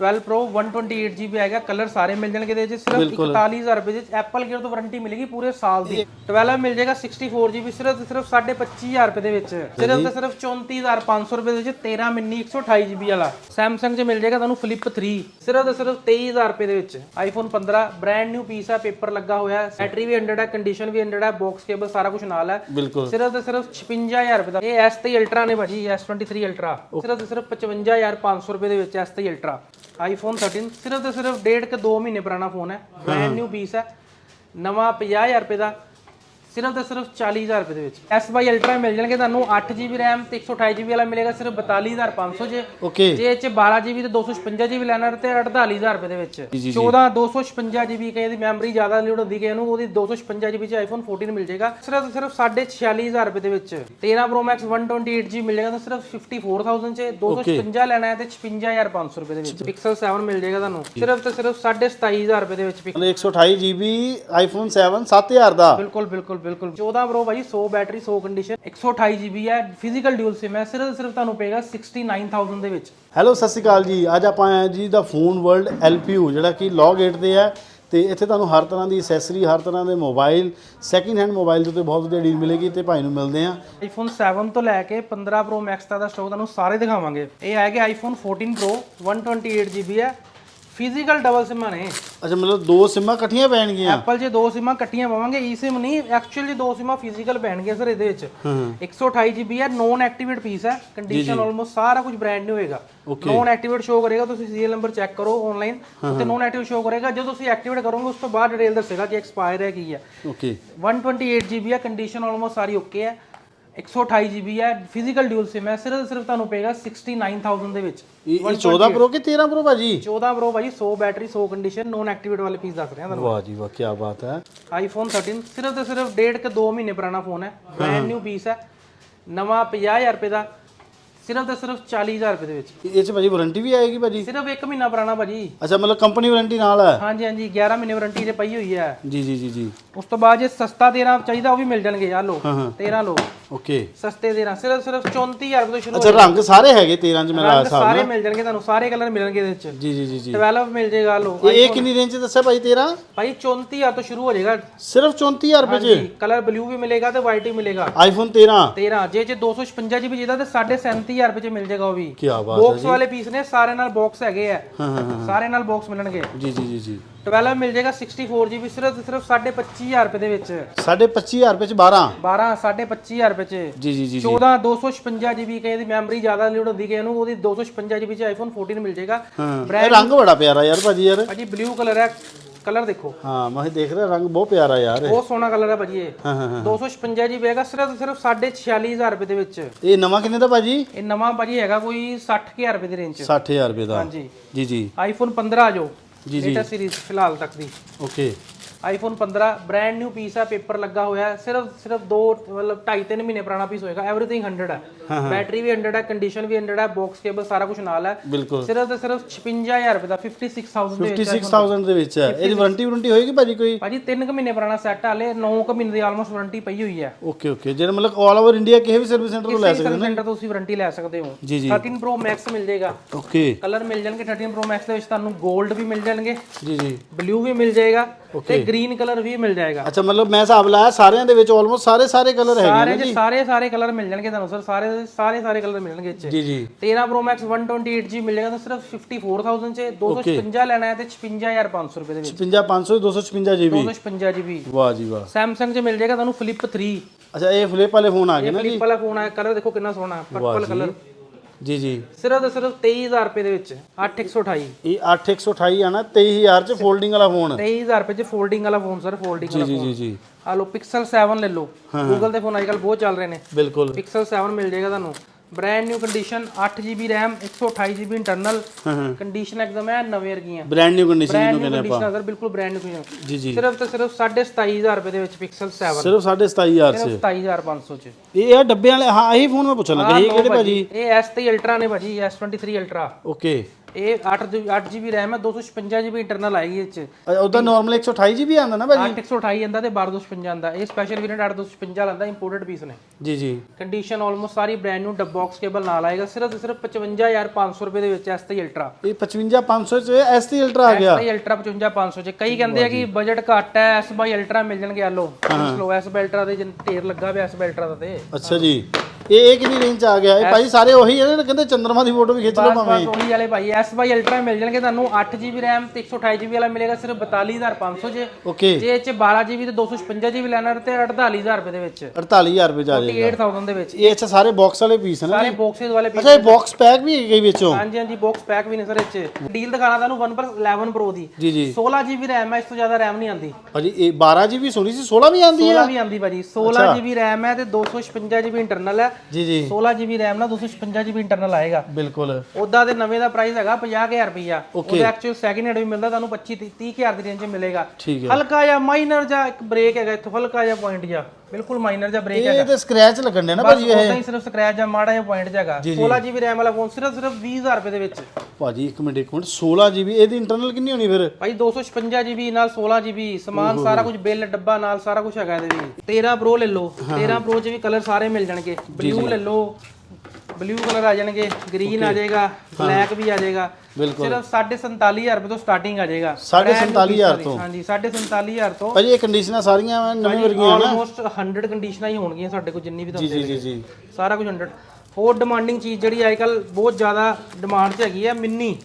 12 Pro 128GB ਆਏਗਾ colour ਸਾਰੇ ਮਿਲ ਜਾਣਗੇ ਇਹਦੇ ਵਿੱਚ ਸਿਰਫ 41000 ਰੁਪਏ ਦੇ ਐਪਲ ਕੇਅਰ ਤੋਂ ਵਾਰੰਟੀ ਮਿਲੇਗੀ ਪੂਰੇ ਸਾਲ ਦੀ। 12 ਮਿਲ ਜਾਏਗਾ 64GB ਸਿਰਫ ਸਿਰਫ 25000 ਰੁਪਏ ਦੇ ਵਿੱਚ। ਸਿਰਫ ਤੇ ਸਿਰਫ 34500 ਰੁਪਏ ਦੇ ਵਿੱਚ 13 ਮਿੰਨੀ 128GB ਵਾਲਾ। Samsung 'ਚ ਮਿਲ ਜਾਏਗਾ ਤੁਹਾਨੂੰ Flip 3 ਸਿਰਫ ਤੇ ਸਿਰਫ 23000 ਰੁਪਏ ਦੇ ਵਿੱਚ। iPhone 15 ਬ੍ਰਾਂਡ ਨਿਊ ਪੀਸ ਆ ਪੇਪਰ ਲੱਗਾ ਹੋਇਆ ਹੈ ਬੈਟਰੀ ਵੀ 100 ਹੈ ਕੰਡੀਸ਼ਨ ਵੀ 100 ਹੈ ਬਾਕਸ ਕੇਬਲ ਸਾਰਾ ਕੁਝ ਨਾਲ ਹੈ। ਸਿਰਫ ਤੇ ਸਿਰਫ 56000 ਰੁਪਏ ਦਾ। ਇਹ S3 ਅਲਟਰਾ ਨੇ ਭਾਜੀ S23 ਅਲਟਰਾ ਸਿਰਫ ਤੇ ਸਿਰਫ 55500 ਰੁਪਏ ਦੇ ਵਿੱਚ S3 ਅਲਟਰਾ ਆਈਫੋਨ 13 ਸਿਰਫ ਤੇ ਸਿਰਫ ਡੇਢ ਕੇ 2 ਮਹੀਨੇ ਪੁਰਾਣਾ ਫੋਨ ਹੈ ਬ੍ਰਾਂਡ ਨਿਊ ਪੀਸ ਹੈ। ਨਵਾਂ 50000 ਰੁਪਏ ਦਾ ਸਿਰਫ ਤੇ ਸਿਰਫ 40000 ਰੁਪਏ ਦੇ ਵਿੱਚ। S22 ਅਲਟਰਾ ਮਿਲ ਜਾਣਗੇ ਤੁਹਾਨੂੰ 8GB RAM ਤੇ 128GB ਵਾਲਾ ਮਿਲੇਗਾ ਸਿਰਫ 42500 ਚ ਓਕੇ ਜੇ। ਇਹ ਚ 12GB ਤੇ 256GB ਲੈਣਾ ਤੇ 48000 ਰੁਪਏ ਦੇ ਵਿੱਚ। 14 256GB ਕਹੇ ਦੀ ਮੈਮਰੀ ਜ਼ਿਆਦਾ ਲੋਡ ਹੁੰਦੀ ਕਿ ਇਹਨੂੰ ਉਹਦੀ 256GB ਚ iPhone 14 ਮਿਲ ਜਾਏਗਾ। ਸਿਰਫ ਸਿਰਫ 46500 ਰੁਪਏ ਦੇ ਵਿੱਚ। 13 Pro Max 128GB ਮਿਲੇਗਾ ਤਾਂ ਸਿਰਫ 54000 ਚ। 256 ਲੈਣਾ ਹੈ ਤੇ 56500 ਰੁਪਏ ਦੇ ਵਿੱਚ। Pixel 7 ਮਿਲ ਜਾਏਗਾ ਤੁਹਾਨੂੰ। ਸਿਰਫ ਤੇ ਸਿਰਫ 27500 ਰੁਪਏ ਦੇ ਵਿੱਚ Pixel- 128 GB iPhone 7 7000 ਦਾ। ਬਿਲਕੁਲ ਬਿਲਕੁਲ ਬਿਲਕੁਲ। 14 Pro ਭਾਜੀ 100 ਬੈਟਰੀ 100 ਕੰਡੀਸ਼ਨ 128 GB ਹੈ ਫਿਜ਼ੀਕਲ ਡਿਊਲ ਸਿਮ ਹੈ। ਸਿਰਫ ਸਿਰਫ ਤੁਹਾਨੂੰ ਪਏਗਾ 69000 ਦੇ ਵਿੱਚ। ਹੈਲੋ ਸਤਿ ਸ਼੍ਰੀ ਅਕਾਲ ਜੀ। ਅੱਜ ਆਪਾਂ ਆਏ ਜੀ ਦਾ ਫੋਨ ਵਰਲਡ LPU ਜਿਹੜਾ ਕਿ ਲੌ ਗੇਟ ਤੇ ਹੈ ਤੇ ਇੱਥੇ ਤੁਹਾਨੂੰ ਹਰ ਤਰ੍ਹਾਂ ਦੀ ਐਕਸੈਸਰੀ ਹਰ ਤਰ੍ਹਾਂ ਦੇ ਮੋਬਾਈਲ ਸੈਕਿੰਡ ਹੈਂਡ ਮੋਬਾਈਲ ਦੇ ਉੱਤੇ ਬਹੁਤ ਵਧੀਆ ਡੀਲ ਮਿਲੇਗੀ ਤੇ ਭਾਈ ਨੂੰ ਮਿਲਦੇ ਆ iPhone 7 ਤੋਂ ਲੈ ਕੇ 15 Pro Max ਤੱਕ ਦਾ ਸਟਾਕ ਤੁਹਾਨੂੰ ਸਾਰੇ ਦਿਖਾਵਾਂਗੇ। ਇਹ ਆਏਗਾ iPhone 14 Pro 128GB ਹੈ। ਫਿਜ਼ੀਕਲ ਡਬਲ ਸਿਮਾਂ ਨੇ ਅੱਛਾ ਮਤਲਬ ਦੋ ਸਿਮਾਂ ਇਕੱਠੀਆਂ ਪੈਣਗੀਆਂ? ਐਪਲ 'ਚ ਦੋ ਸਿਮਾਂ ਕੱਟੀਆਂ ਪਾਵਾਂਗੇ ਈ ਸਿਮ ਨਹੀਂ ਐਕਚੁਅਲ ਦੋ ਸਿਮਾਂ ਫਿਜ਼ੀਕਲ ਪੈਣਗੇ ਸਰ ਇਹਦੇ ਵਿੱਚ। 128GB ਹੈ। ਨੋਨ ਐਕਟੀਵੇਟ ਪੀਸ ਹੈ ਕੰਡੀਸ਼ਨ ਆਲਮੋਸਟ ਸਾਰਾ ਕੁਝ ਬ੍ਰਾਂਡ ਨਿਊ ਹੋਏਗਾ। ਨੋਨ ਐਕਟੀਵੇਟ ਸ਼ੋ ਕਰੇਗਾ ਤੁਸੀਂ ਸੀਰੀਅਲ ਨੰਬਰ ਚੈੱਕ ਕਰੋ ਆਨਲਾਈਨ ਉੱਤੇ ਨੋਨ ਐਕਟਿਵ ਸ਼ੋ ਕਰੇਗਾ ਜਦੋਂ ਤੁਸੀਂ ਐਕਟੀਵੇਟ ਕਰੋਗੇ ਉਸ ਤੋਂ ਬਾਅਦ ਡਿਟੇਲ ਦੱਸੇਗਾ ਕਿ ਐਕਸਪਾਇਰ ਹੈ ਕੀ ਹੈ। ਓਕੇ 128GB ਹੈ ਕੰਡੀਸ਼ਨ ਆਲਮੋਸਟ ਸਾਰੀ ਓਕੇ ਹੈ। 128GB ਹੈ ਫਿਜ਼ੀਕਲ ਡਿਊਲ ਸਿਮ ਹੈ ਸਿਰਫ ਸਿਰਫ ਤੁਹਾਨੂੰ ਪਏਗਾ 69000 ਦੇ ਵਿੱਚ। ਇਹ ਇਹ 14 Pro ਕਿ 13 Pro ਭਾਜੀ? 14 Pro ਭਾਜੀ 100 ਬੈਟਰੀ 100 ਕੰਡੀਸ਼ਨ ਨੋਨ ਐਕਟੀਵੇਟ ਵਾਲੇ ਪੀਸ ਦੱਸ ਰਿਹਾ ਤੁਹਾਨੂੰ। ਵਾਹ ਜੀ ਵਾਹ ਕੀ ਬਾਤ ਹੈ। ਆਈਫੋਨ 13 ਸਿਰਫ ਤੇ ਸਿਰਫ ਡੇਢ ਕੇ 2 ਮਹੀਨੇ ਪੁਰਾਣਾ ਫੋਨ ਹੈ। ਬ੍ਰਾਂਡ ਨਿਊ ਪੀਸ ਹੈ। ਨਵਾਂ 50000 ਰੁਪਏ ਦਾ ਸਿਰਫ ਤੇ ਸਿਰਫ 40000 ਰੁਪਏ ਦੇ ਵਿੱਚ। ਇਹ ਚ ਭਾਜੀ ਵਾਰੰਟੀ ਵੀ ਆਏਗੀ ਭਾਜੀ? ਸਿਰਫ 1 ਮਹੀਨਾ ਪੁਰਾਣਾ ਭਾਜੀ। ਅੱਛਾ ਮਤਲਬ ਕੰਪਨੀ ਵਾਰੰਟੀ ਨਾਲ ਹੈ? ਹਾਂਜੀ ਹਾਂਜੀ 11 ਮਹੀਨੇ ਵਾਰੰਟੀ ਤੇ ਪਈ ਹੋਈ ਹੈ। ਜੀ ਜੀ ਜੀ ਜੀ। ਉਸ ਤੋਂ ਬਾਅਦ ਜੇ ਸਸਤਾ 13 ਚਾਹੀਦਾ ਉਹ ਵੀ ਮਿਲ ਜਾਣਗੇ ਆ ਲਓ 13 ਲਓ ਓਕੇ। ਸਸਤੇ 13 ਸਿਰਫ ਸਿਰਫ 34000 ਰੁਪਏ ਤੋਂ ਸ਼ੁਰੂ ਅੱਛਾ ਰੰਗ ਸਾਰੇ ਹੈਗੇ 13 ਚ ਮੇਰਾ ਰੰਗ ਸਾਰੇ ਮਿਲ ਜਾਣਗੇ ਤੁਹਾਨੂੰ ਸਾਰੇ ਕਲਰ ਮਿਲਣਗੇ ਇਹਦੇ ਵਿੱਚ ਜੀ ਜੀ ਜੀ ਜੀ। 12 ਮਿਲ ਜਾਏਗਾ ਲਓ ਇਹ ਇਹ ਕਿੰਨੀ ਰੇਂਜ ਚ ਦੱਸਿਆ ਭਾਈ 13 ਭਾਈ 34000 ਤੋਂ ਸ਼ੁਰੂ ਹੋ ਜਾਏਗਾ। ਸਿਰਫ 34000 ਰੁਪਏ ਚ? ਕਲਰ ਬਲੂ ਵੀ ਮਿਲੇਗਾ ਤੇ ਵਾਈਟ ਵੀ ਮਿਲੇਗਾ। ਆਈਫੋਨ 13 13 ਜੇ ਚ 256 GB ਜਿਹਦਾ ਤੇ 37500 ਰੁਪਏ ਚ ਮਿਲ ਜਾਏਗਾ ਉਹ ਵੀ। ਕੀ ਬਾਤ ਬਾਕਸ ਵਾਲੇ ਪੀਸ ਨੇ ਸਾਰੇ ਨਾਲ ਬਾਕਸ ਹੈਗੇ ਆ। ਸਾਰੇ ਨਾਲ ਬਾਕਸ ਮਿਲਣਗੇ। ਜੀ ਜੀ ਜੀ ਜੀ। 12 ਮਿਲ ਜਾਏਗਾ 64 GB ਸਿਰਫ ਤੇ ਸਿਰਫ 25000 ਰੁਪਏ ਦੇ ਵਿੱਚ। ਸਾਢੇ 25000 ਰੁਪਏ ਚ 12 12 25000 ਰੁਪਏ ਚ। ਜੀ ਜੀ ਜੀ 14 256 GB ਕਹੇ ਦੀ ਮੈਮਰੀ ਜ਼ਿਆਦਾ ਲੋਡ ਹੁੰਦੀ ਕਿ ਇਹਨੂੰ ਉਹਦੀ 256 GB ਚ ਆਈਫੋਨ 14 ਮਿਲ ਜਾਏਗਾ। ਇਹ ਰੰਗ ਬੜਾ ਪਿਆਰਾ ਯਾਰ ਭਾਜੀ ਯਾਰ। ਭਾਜੀ ਬਲੂ ਕਲਰ ਹੈ। ਕਲਰ ਦੇਖੋ। ਹਾਂ ਮੈਂ ਦੇਖ ਰਿਹਾ ਰੰਗ ਬਹੁਤ ਪਿਆਰਾ ਯਾਰ। ਬਹੁਤ ਸੋਹਣਾ ਕਲਰ ਹੈ ਭਾਜੀ ਇਹ। ਹਾਂ ਹਾਂ ਹਾਂ। 256 GB ਹੈਗਾ ਸਿਰਫ ਸਿਰਫ 46500 ਰੁਪਏ ਦੇ ਵਿੱਚ। ਇਹ ਨਵਾਂ ਕਿੰਨੇ ਦਾ ਭਾਜੀ? ਇਹ ਨਵਾਂ ਭਾਜੀ ਹੈਗਾ ਕੋਈ 60000 ਰੁਪਏ ਦੀ ਰੇਂਜ ਚ। 60000 ਰੁਪਏ ਦਾ। ਹਾਂਜੀ। ਜੀ ਜੀ। ਆਈਫੋਨ 15 ਆ ਜੋ ਜੀ, ਜੀ। ਲੇਟੈਸਟ ਸੀਰੀਜ਼ ਫਿਲਹਾਲ ਤੱਕ ਦੀ okay iPhone 15 brand new piece ਆ ਪੇਪਰ ਲੱਗਾ ਹੋਇਆ ਹੈ ਸਿਰਫ ਸਿਰਫ ਦੋ ਮਤਲਬ 2.5 3 ਮਹੀਨੇ ਪੁਰਾਣਾ ਪੀਸ ਹੋਏਗਾ ਐਵਰੀਥਿੰਗ 100 ਹੈ ਬੈਟਰੀ ਵੀ 100 ਹੈ ਕੰਡੀਸ਼ਨ ਵੀ 100 ਹੈ ਬਾਕਸ ਕੇਬਲ ਸਾਰਾ ਕੁਝ ਨਾਲ ਹੈ ਬਿਲਕੁਲ। ਸਿਰਫ ਤੇ ਸਿਰਫ 56000 ਰੁਪਏ ਦਾ 56000 ਦੇ ਵਿੱਚ 56000 ਦੇ ਵਿੱਚ ਹੈ ਇਹਦੀ ਵਾਰੰਟੀ ਵਾਰੰਟੀ ਹੋਏਗੀ ਭਾਜੀ ਕੋਈ? ਭਾਜੀ 3 ਕੁ ਮਹੀਨੇ ਪੁਰਾਣਾ ਸੈੱਟ ਆ ਲੈ 9 ਕੁ ਮਹੀਨੇ ਦੀ ਆਲਮੋਸਟ ਵਾਰੰਟੀ ਪਈ ਹੋਈ ਹੈ ਓਕੇ ਓਕੇ ਜਿਹੜਾ ਮਤਲਬ ਆਲ ਓਵਰ ਇੰਡੀਆ ਕਿਸੇ ਵੀ ਸਰਵਿਸ ਸੈਂਟਰ ਤੋਂ ਲੈ ਸਕਦੇ ਹੋ ਨਾ ਸੈਂਟਰ ਤੋਂ ਤੁਸੀਂ ਵਾਰੰਟੀ ਲੈ ਸਕਦੇ ਹੋ। 13 ਪ੍ਰੋ ਮੈਕਸ ਮਿਲ ਜਾਏਗਾ। ਓਕੇ ਕਲਰ ਮਿਲ ਜਾਣਗੇ 13 ਪ੍ਰੋ ਮੈਕਸ ਦੇ ਵਿੱਚ ਤੁਹਾਨੂੰ 골ਡ ਵੀ ਮਿਲ ਜਾਣਗੇ। ਜੀ ਜੀ। ਬਲੂ ਵੀ ਮਿਲ ਜਾਏਗਾ। ਤੇ ਗ੍ਰੀਨ ਕਲਰ ਵੀ ਮਿਲ ਜਾਏਗਾ। ਅੱਛਾ ਮਤਲਬ ਮੈਂ ਹਿਸਾਬ ਲਾਇਆ ਸਾਰਿਆਂ ਦੇ ਵਿੱਚ ਆਲਮੋਸਟ ਸਾਰੇ ਸਾਰੇ ਕਲਰ ਹੈਗੇ ਸਾਰੇ ਦੇ ਸਾਰੇ ਸਾਰੇ ਕਲਰ ਮਿਲ ਜਾਣਗੇ ਤੁਹਾਨੂੰ ਸਰ ਸਾਰੇ ਸਾਰੇ ਸਾਰੇ ਕਲਰ ਮਿਲਣਗੇ ਇੱਥੇ। ਜੀ ਜੀ। 13 Pro Max 128GB ਮਿਲੇਗਾ ਤਾਂ ਸਿਰਫ 54000 ਚ 256 ਲੈਣਾ ਹੈ ਤੇ 56500 ਰੁਪਏ ਦੇ ਵਿੱਚ। 55500 256 GB 256GB ਵਾਹ ਜੀ ਵਾਹ। Samsung ਚ ਮਿਲ ਜਾਏਗਾ ਤੁਹਾਨੂੰ Flip 3 ਅੱਛਾ ਇਹ ਫਲਿਪ ਵਾਲੇ ਫੋਨ ਆ ਗਏ ਨਾ ਫਲਿਪ ਵਾਲਾ ਫੋਨ ਹੈ ਕਲਰ ਦੇਖੋ ਕਿੰਨਾ ਸੋਹਣਾ ਪਰਪਲ ਕਲਰ ਜੀ ਜੀ। ਸਿਰਫ ਤੇ ਸਿਰਫ 23000 ਰੁਪਏ ਦੇ ਵਿੱਚ 8128 ਇਹ 8128 ਆ ਨਾ 23000 ਚ ਫੋਲਡਿੰਗ ਵਾਲਾ ਫੋਨ 23000 ਰੁਪਏ ਚ ਫੋਲਡਿੰਗ ਵਾਲਾ ਫੋਨ ਸਰ ਫੋਲਡਿੰਗ ਵਾਲਾ ਜੀ ਜੀ ਜੀ। ਆ ਲਓ Pixel 7 ਲੈ ਲਓ। Google ਦੇ ਫੋਨ ਅੱਜਕੱਲ ਬਹੁਤ ਚੱਲ ਰਹੇ ਨੇ। ਬਿਲਕੁਲ। Pixel 7 ਮਿਲ ਜਾਏਗਾ ਤੁਹਾਨੂੰ। Brand new condition 8GB RAM 128GB internal condition ਇੱਕਦਮ ਹੈ ਨਵੇਂ ਵਰਗੀਆਂ। ਬ੍ਰਾਂਡ ਨਿਊ ਕੰਡੀਸ਼ਨ ਜਿਹਨੂੰ ਕਹਿੰਦੇ ਕੰਡੀਸ਼ਨ ਅਗਰ ਬਿਲਕੁਲ ਬ੍ਰਾਂਡ ਨਿਊ ਕੰਡੀਸ਼ਨ ਜੀ ਜੀ। ਸਿਰਫ ਤੇ ਸਿਰਫ 27500 ਰੁਪਏ ਦੇ ਵਿੱਚ Pixel 7 ਸਿਰਫ 27500 ਚ। ਸਿਰਫ 27500 ਚ। ਇਹ ਇਹ ਡੱਬੇ ਵਾਲੇ ਹਾਂ ਇਹੀ ਫੋਨ ਮੈਂ ਪੁੱਛਣ ਲੱਗਾ। ਸੀ ਇਹ ਕਿਹੜੇ ਭਾਜੀ। ਇਹ S3 Ultra ਨੇ ਭਾਜੀ S23 Ultra ਓਕੇ ਇਹ 8 8 GB RAM ਹੈ 256 GB ਇੰਟਰਨਲ ਆਏਗੀ ਇਹ ਚ। ਉਹਦਾ ਨਾਰਮਲ 128 GB ਆਉਂਦਾ ਨਾ ਭਾਜੀ? 8128 ਆਂਦਾ ਤੇ 1256 ਆਂਦਾ ਇਹ ਸਪੈਸ਼ਲ ਵੇਰੀਐਂਟ 8256 ਆਂਦਾ ਇੰਪੋਰਟਡ ਪੀਸ ਨੇ। ਜੀ ਜੀ। ਕੰਡੀਸ਼ਨ ਆਲਮੋਸਟ ਸਾਰੀ ਬ੍ਰਾਂਡ ਨਿਊ ਡੱਬ ਬਾਕਸ ਕੇਬਲ ਨਾਲ ਆਏਗਾ। ਸਿਰਫ ਸਿਰਫ 55500 ਰੁਪਏ ਦੇ ਵਿੱਚ S3 Ultra ਇਹ 55500 ਚ S3 Ultra ਆ ਗਿਆ? S3 Ultra 55500 ਚ। ਕਈ ਕਹਿੰਦੇ ਆ ਕਿ ਬਜਟ ਘੱਟ ਹੈ S ਬਾਈ Ultra ਮਿਲ ਜਾਣਗੇ ਆ ਲੋ ਲੋ S ਬਾਈ Ultra ਦੇ ਜਿੰਨ ਢੇਰ ਲੱਗਾ ਪਿਆ S ਬਾਈ Ultra ਦਾ ਤੇ। ਅੱਛਾ ਜੀ। ਇਹ ਇਹ ਕਿੰਨੀ ਰੇਂਜ ਆ ਗਿਆ? ਇਹ ਭਾਈ ਸਾਰੇ ਉਹੀ ਹੈ ਨਾ ਕਹਿੰਦੇ ਚੰਦਰਮਾ ਦੀ ਫੋਟੋ ਵੀ ਖਿੱਚ ਲਓ ਭਾਵੇਂ ਬਸ ਉਹੀ ਵਾਲੇ ਭਾਈ S ਬਾਈ Ultra ਮਿਲ ਜਾਣਗੇ ਤੁਹਾਨੂੰ 8GB RAM ਤੇ 128GB ਵਾਲਾ ਮਿਲੇਗਾ ਸਿਰਫ 42500 ਚ ਓਕੇ। ਜੇ ਇਹ ਚ 12GB ਤੇ 256GB ਲੈਣਾ ਤੇ 48000 ਰੁਪਏ ਦੇ ਵਿੱਚ। 48000 ਰੁਪਏ ਆ ਜਾਏਗਾ। 8000 ਦੇ ਵਿੱਚ। ਇਹ ਅੱਛਾ ਸਾਰੇ ਬਾਕਸ ਵਾਲੇ ਪੀਸ ਨੇ ਸਾਰੇ ਬਾਕਸਸ ਵਾਲੇ ਅੱਛਾ ਇਹ ਬਾਕਸ ਪੈਕ ਵੀ ਹੈਗੇ ਵਿੱਚੋਂ? ਹਾਂਜੀ ਹਾਂਜੀ ਬਾਕਸ ਪੈਕ ਵੀ ਨੇ ਸਰ ਇਹ ਚ। ਡੀਲ ਦਿਖਾਣਾ ਤੁਹਾਨੂੰ OnePlus 11 Pro ਦੀ। ਜੀ ਜੀ। 16GB RAM ਹੈ ਇਸ ਤੋਂ ਜ਼ਿਆਦਾ RAM ਨਹੀਂ ਆਂਦੀ ਭਾਜੀ ਇਹ 12 GB ਸੁਣੀ ਸੀ 16 ਵੀ ਆਉਂਦੀ ਹੈ 16 ਵੀ ਆਂਦੀ ਭਾਜੀ। 16GB RAM ਹੈ ਤੇ 256GB ਇੰਟਰਨਲ ਹੈ ਜੀ ਜੀ। 16GB RAM ਨਾਲ 256GB ਇੰਟਰਨਲ ਆਏਗਾ। ਬਿਲਕੁਲ। ਉਦਾਂ ਦੇ ਨਵੇਂ ਦਾ ਪ੍ਰਾਈਸ ਹੈਗਾ 50000 ਰੁਪਈਆ। ਉਹਦਾ ਐਕਚੁਅਲ ਸੈਕਿੰਡ ਹੈਂਡ ਵੀ ਮਿਲਦਾ ਤੁਹਾਨੂੰ 25 30000 ਦੀ ਰੇਂਜ ਮਿਲੇਗਾ। ਹਲਕਾ ਜਿਹਾ ਮਾਈਨਰ ਜਿਹਾ ਇੱਕ ਬ੍ਰੇਕ ਹੈਗਾ ਇੱਥੋਂ ਹਲਕਾ ਜਿਹਾ ਪੁਆਇੰਟ ਜਿਹਾ। ਬਿਲਕੁਲ ਮਾਈਨਰ ਜਿਹਾ ਬ੍ਰੇਕ ਇਹ ਤੇ ਸਕ੍ਰੈਚ ਲੱਗਣ ਦੇ ਨਾ ਬਸ ਭਾਜੀ ਉਦਾਂ ਹੀ ਸਿਰਫ ਸਕ੍ਰੈਚ ਜਾਂ ਮਾੜਾ ਜਿਹਾ ਪੁਆਇੰਟ ਹੈਗਾ। 16GB RAM ਵਾਲਾ ਫੋਨ ਸਿਰਫ ਸਿਰਫ 20000 ਰੁਪਏ ਦੇ ਵਿੱਚ। ਭਾਜੀ ਇੱਕ ਮਿੰਟ ਇੱਕ ਮਿੰਟ। 16 GB ਇਹਦੀ ਇੰਟਰਨਲ ਕਿੰਨੀ ਹੋਣੀ ਫਿਰ? ਭਾਈ 256GB ਨਾਲ 16GB ਸਮਾਨ ਸਾਰਾ ਕੁਝ ਬਿੱਲ ਡੱਬਾ ਨਾਲ ਸਾਰਾ ਕੁਝ ਹੈਗਾ ਇਹਦੇ ਵੀ 13 Pro ਲੈ ਲਓ। 13 Pro 'ਚ ਵੀ ਕਲਰ ਸਾਰੇ ਮਿਲ ਜਾਣਗੇ। ਬਲੂ ਲੈ ਲਓ। ਬਲੂ ਕਲਰ ਆ ਜਾਣਗੇ ਗ੍ਰੀਨ ਆ ਜਾਏਗਾ ਬਲੈਕ ਵੀ ਆ ਜਾਏਗਾ। ਬਿਲਕੁਲ। ਸਿਰਫ 47500 ਰੁਪਏ ਤੋਂ ਸਟਾਰਟਿੰਗ ਆ ਜਾਏਗਾ। 47500 ਤੋਂ? ਹਾਂਜੀ 47500 ਤੋਂ। ਭਾਜੀ ਇਹ ਕੰਡੀਸ਼ਨਾਂ ਸਾਰੀਆਂ ਨਵੀਂ ਵਰਗੀਆਂ ਨਾ ਆਲਮੋਸਟ 100 ਕੰਡੀਸ਼ਨਾਂ ਹੀ ਹੋਣਗੀਆਂ ਸਾਡੇ ਕੋਲ ਜਿੰਨੀ ਵੀ ਤੁਹਾਨੂੰ ਜੀ ਜੀ ਜੀ। ਸਾਰਾ ਕੁਝ 100 ਹੋਰ ਡਿਮਾਂਡਿੰਗ ਚੀਜ਼ ਜਿਹੜੀ ਅੱਜਕੱਲ ਬਹੁਤ ਜ਼ਿਆਦਾ ਡਿਮਾਂਡ 'ਚ ਹੈਗੀ ਹੈ ਮਿੰਨੀ।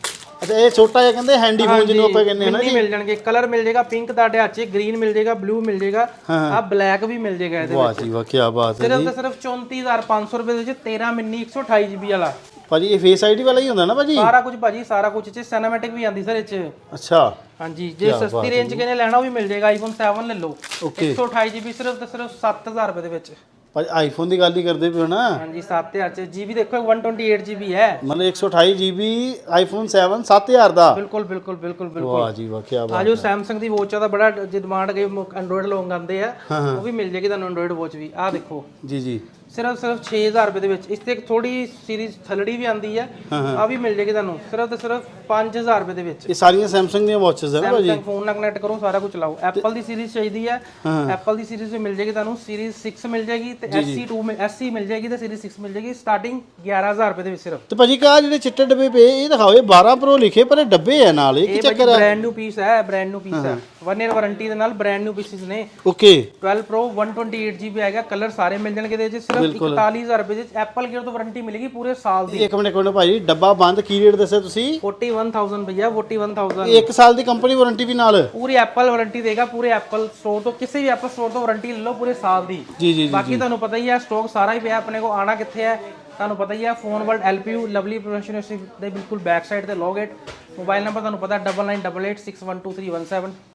ਅੱਛਾ ਇਹ ਛੋਟਾ ਜਿਹਾ ਕਹਿੰਦੇ ਹੈਂਡੀ ਫੋਨ ਜਿਹਨੂੰ ਆਪਾਂ ਕਹਿੰਦੇ ਆ ਨਾ ਮਿੰਨੀ ਮਿਲ ਜਾਣਗੇ ਕਲਰ ਮਿਲ ਜਾਏਗਾ ਪਿੰਕ ਤੁਹਾਡੇ ਹੱਥ 'ਚ ਗ੍ਰੀਨ ਮਿਲ ਜਾਏਗਾ ਬਲੂ ਮਿਲ ਜਾਏਗਾ ਆ ਬਲੈਕ ਵੀ ਮਿਲ ਜਾਏਗਾ ਇਹਦੇ ਵਾਹ ਜੀ ਵਾਹ ਕੀ ਬਾਤ ਹੈ ਸਿਰਫ ਤੇ ਸਿਰਫ 34500 ਰੁਪਏ ਦੇ ਵਿੱਚ 13 ਮਿੰਨੀ 128 GB ਵਾਲਾ। ਭਾਜੀ ਇਹ ਫੇਸ ਆਈਡੀ ਵਾਲਾ ਹੀ ਹੁੰਦਾ ਨਾ ਭਾਜੀ? ਸਾਰਾ ਕੁਝ ਭਾਜੀ ਸਾਰਾ ਕੁਝ ਚ ਸਿਨੇਮੈਟਿਕ ਵੀ ਆਂਦੀ ਸਰ ਇਹ ਚ। ਅੱਛਾ। ਹਾਂਜੀ ਜੇ ਸਸਤੀ ਰੇਂਜ ਕਿਨੇ ਲੈਣਾ ਉਹ ਵੀ ਮਿਲ ਜਾਏਗਾ ਆਈਫੋਨ 7 ਲੈ ਲਓ। ਓਕੇ 128 GB ਸਿਰਫ ਤੇ ਸਿਰਫ 7000 ਰੁਪਏ ਦੇ ਵਿੱਚ। ਭਾਜੀ ਆਈਫੋਨ ਦੀ ਗੱਲ ਹੀ ਕਰਦੇ ਪਿਓ ਨਾ? ਹਾਂਜੀ 7000 ਚ। GB ਦੇਖੋ 128 GB ਹੈ। ਮਤਲਬ 128 GB ਆਈਫੋਨ 7 7000 ਦਾ। ਬਿਲਕੁਲ ਬਿਲਕੁਲ ਬਿਲਕੁਲ ਬਿਲਕੁਲ। ਵਾਹ ਜੀ ਵਾਹ ਕੀ ਬਾਤ ਆ ਜੋ Samsung ਦੀ ਵਾਚ ਦਾ ਬੜਾ ਜੇ ਡਿਮਾਂਡ ਗਈ ਐਂਡਰੋਇਡ ਲੋਕ ਆਂਦੇ ਆ। ਉਹ ਵੀ ਮਿਲ ਜਾਏਗੀ ਤੁਹਾਨੂੰ ਐਂਡਰੋਇਡ ਵਾਚ ਵੀ। ਆ ਦੇਖੋ। ਜੀ ਜੀ। ਸਿਰਫ ਸਿਰਫ 6000 ਰੁਪਏ ਦੇ ਵਿੱਚ। ਇਸ ਤੇ ਇੱਕ ਥੋੜੀ ਸੀਰੀਜ਼ ਥਲੜੀ ਵੀ ਆਂਦੀ ਹੈ ਆ ਵੀ ਮਿਲ ਜਾਏਗੀ ਤੁਹਾਨੂੰ। ਸਿਰਫ ਤੇ ਸਿਰਫ 5000 ਰੁਪਏ ਦੇ ਵਿੱਚ। ਇਹ ਸਾਰੀਆਂ Samsung ਦੀਆਂ ਵਾਚਸ ਹੈ ਨਾ ਭਾਜੀ? ਸੈਮਸੰਗ ਫੋਨ ਨਾਲ ਕਨੈਕਟ ਕਰੋ ਸਾਰਾ ਕੁਝ ਚਲਾਓ ਐਪਲ ਦੀ ਸੀਰੀਜ਼ ਚਾਹੀਦੀ ਹੈ। ਐਪਲ ਦੀ ਸੀਰੀਜ਼ ਵੀ ਮਿਲ ਜਾਏਗੀ ਤੁਹਾਨੂੰ। ਸੀਰੀਜ਼ 6 ਮਿਲ ਜਾਏਗੀ ਤੇ SE2 ਮਿਲ SE ਮਿਲ ਜਾਏਗੀ ਤੇ ਸੀਰੀਜ਼ 6 ਮਿਲ ਜਾਏਗੀ। ਸਟਾਰਟਿੰਗ 11000 ਰੁਪਏ ਦੇ ਵਿੱਚ ਸਿਰਫ। ਤੇ ਭਾਜੀ ਕਾ ਜਿਹੜੇ ਚਿੱਟੇ ਡੱਬੇ ਪਏ ਇਹ ਦਿਖਾਓ। ਇਹ 12 Pro ਲਿਖੇ ਪਰ ਇਹ ਡੱਬੇ ਆ ਨਾਲ। ਇਹ ਕੀ ਚੱਕਰ ਹੈ ਬ੍ਰਾਂਡ ਨਿਊ ਪੀਸ ਹੈ ਬ੍ਰਾਂਡ ਨਿਊ ਪੀਸ ਹੈ 1 ਇਅਰ ਵਾਰੰਟੀ ਦੇ ਨਾਲ ਬ੍ਰਾਂਡ ਨਿਊ ਪੀਸਿਸ ਨੇ। ਓਕੇ 12 Pro 128 GB ਆਏਗਾ ਕਲਰ ਸਾਰੇ ਮਿਲ ਜਾਣਗੇ ਇਹਦੇ ਵਿੱਚ। ਸਿਰਫ 41000 ਰੁਪਏ ਦੇ ਐਪਲ ਗੇਅਰ ਤੋਂ ਵਾਰੰਟੀ ਮਿਲੇਗੀ ਪੂਰੇ ਸਾਲ ਦੀ। ਇੱਕ ਮਿੰਟ ਇੱਕ ਮਿੰਟ ਭਾਜੀ ਡੱਬਾ ਬੰਦ ਕੀ ਰੇਟ ਦੱਸਿਆ ਤੁਸੀਂ? 41000 ਭਈਆ 41000 ਇੱਕ ਸਾਲ ਦੀ ਕੰਪਨੀ ਵਾਰੰਟੀ ਵੀ ਨਾਲ? ਪੂਰੀ ਐਪਲ ਵਾਰੰਟੀ ਦੇਗਾ ਪੂਰੇ ਐਪਲ ਸਟੋਰ ਤੋਂ ਕਿਸੇ ਵੀ ਐਪਲ ਸਟੋਰ ਤੋਂ ਵਾਰੰਟੀ ਲੈ ਲਓ ਪੂਰੇ ਸਾਲ ਦੀ। ਜੀ ਜੀ ਜੀ ਬਾਕੀ ਤੁਹਾਨੂੰ ਪਤਾ ਹੀ ਹੈ ਸਟਾਕ ਸਾਰਾ ਹੀ ਪਿਆ ਆਪਣੇ ਕੋ ਆਣਾ ਕਿੱਥੇ ਹੈ ਤੁਹਾਨੂੰ ਪਤਾ ਹੀ ਹੈ phone world LPU Lovely Professional ਦੇ ਬਿਲਕੁਲ ਬੈਕ ਸਾਈਡ ਤੇ ਲੌਗੇਟ ਮੋਬਾਈਲ ਨੰਬਰ ਤੁਹਾਨੂੰ ਪਤਾ 9988612317